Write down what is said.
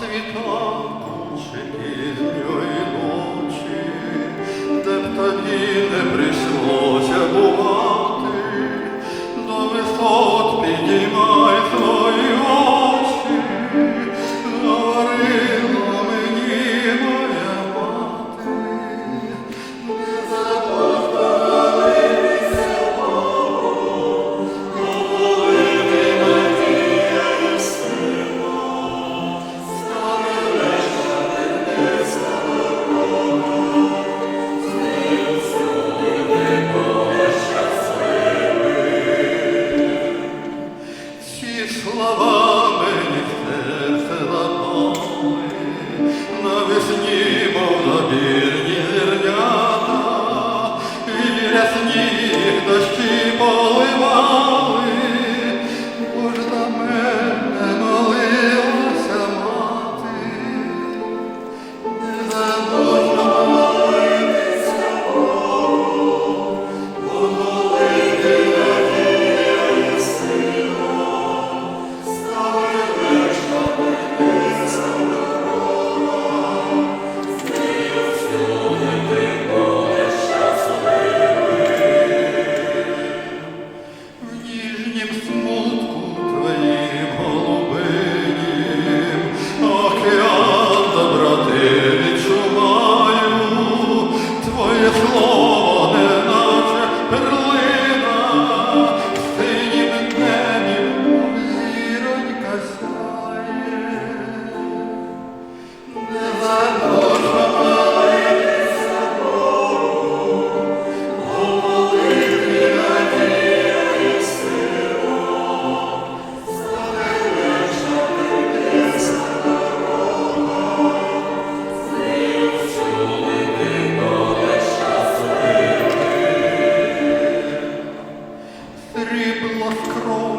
світанку чи пізньої ночі, де б тобі не при. Ці слова мені в серце навесні, him Срібло скроні